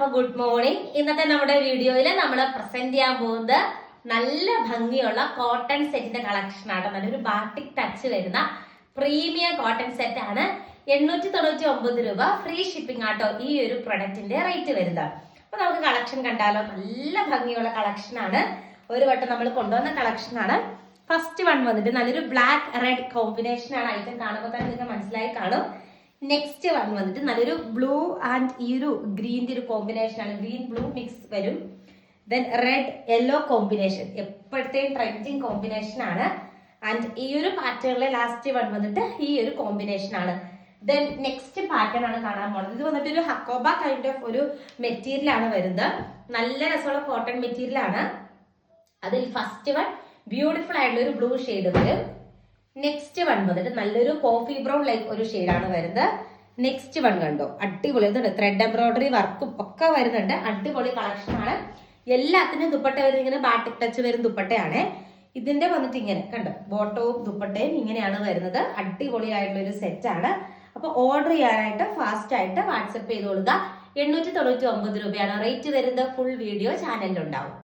അപ്പൊ good morning ഇന്നത്തെ നമ്മുടെ വീഡിയോയിൽ നമ്മൾ പ്രസന്റ് ചെയ്യാൻ പോകുന്നത് നല്ല ഭംഗിയുള്ള കോട്ടൺ സെറ്റിന്റെ കളക്ഷൻ ആണ് നല്ലൊരു ബാട്ടിക് ടച്ച് വരുന്ന പ്രീമിയം കോട്ടൺ സെറ്റ് ആണ്. എണ്ണൂറ്റി തൊണ്ണൂറ്റി ഒമ്പത് രൂപ ഫ്രീ ഷിപ്പിംഗ് ആട്ടോ ഈ ഒരു പ്രൊഡക്റ്റിന്റെ റേറ്റ് വരുന്നത്. അപ്പൊ നമുക്ക് കളക്ഷൻ കണ്ടാലോ? നല്ല ഭംഗിയുള്ള കളക്ഷൻ ആണ്. ഒരു വട്ടം നമ്മൾ കൊണ്ടുവന്ന കളക്ഷൻ ആണ്. ഫസ്റ്റ് വൺ വന്നിട്ട് നല്ലൊരു ബ്ലാക്ക് റെഡ് കോമ്പിനേഷൻ ആണ് ഐറ്റം കാണുമ്പോൾ തന്നെ നിങ്ങൾക്ക് മനസ്സിലായി കാണും. നെക്സ്റ്റ് വൺ വന്നിട്ട് നല്ലൊരു ബ്ലൂ ആൻഡ് ഈ ഒരു ഗ്രീന്റെ ഒരു കോമ്പിനേഷൻ ആണ്. ഗ്രീൻ ബ്ലൂ മിക്സ് വരും. ദെൻ റെഡ് യെല്ലോ കോമ്പിനേഷൻ എപ്പോഴത്തെയും ട്രെൻഡിങ് കോമ്പിനേഷൻ ആണ്. ആൻഡ് ഈ ഒരു പാറ്റേണിലെ ലാസ്റ്റ് വൺ വന്നിട്ട് ഈ ഒരു കോമ്പിനേഷൻ ആണ്. ദെൻ നെക്സ്റ്റ് പാറ്റേൺ ആണ് കാണാൻ പോകുന്നത് ഇത് വന്നിട്ട് ഒരു ഹക്കോബ കൈൻഡ് ഓഫ് ഒരു മെറ്റീരിയൽ ആണ് വരുന്നത്. നല്ല രസമുള്ള കോട്ടൺ മെറ്റീരിയൽ ആണ്. അതിൽ ഫസ്റ്റ് വൺ ബ്യൂട്ടിഫുൾ ആയിട്ടുള്ള ഒരു ബ്ലൂ ഷെയ്ഡ് വരും. നെക്സ്റ്റ് വൺ വന്നിട്ട് നല്ലൊരു കോഫി ബ്രൗൺ ലൈക്ക് ഒരു ഷെയ്ഡാണ് വരുന്നത്. നെക്സ്റ്റ് വൺ കണ്ടോ? അടിപൊളി. ഇതുണ്ട് ത്രെഡ് എംബ്രോയിഡറി വർക്കും ഒക്കെ വരുന്നുണ്ട്. അടിപൊളി കളക്ഷൻ ആണ്. എല്ലാത്തിനും ദുപ്പട്ട വരുന്ന ഇങ്ങനെ ബാറ്റിക് ടച്ച് വരും ദുപ്പട്ടയാണ്. ഇതിന്റെ വന്നിട്ട് ഇങ്ങനെ കണ്ടോ? ബോട്ടവും ദുപ്പട്ടയും ഇങ്ങനെയാണ് വരുന്നത്. അടിപൊളിയായിട്ടുള്ള ഒരു സെറ്റ് ആണ്. അപ്പൊ ഓർഡർ ചെയ്യാനായിട്ട് ഫാസ്റ്റ് ആയിട്ട് വാട്സപ്പ് ചെയ്ത് കൊടുക്കുക. എണ്ണൂറ്റി തൊണ്ണൂറ്റി ഒമ്പത് രൂപയാണ്. റേറ്റ് വരുന്നത് ഫുൾ വീഡിയോ ചാനലിലുണ്ടാവും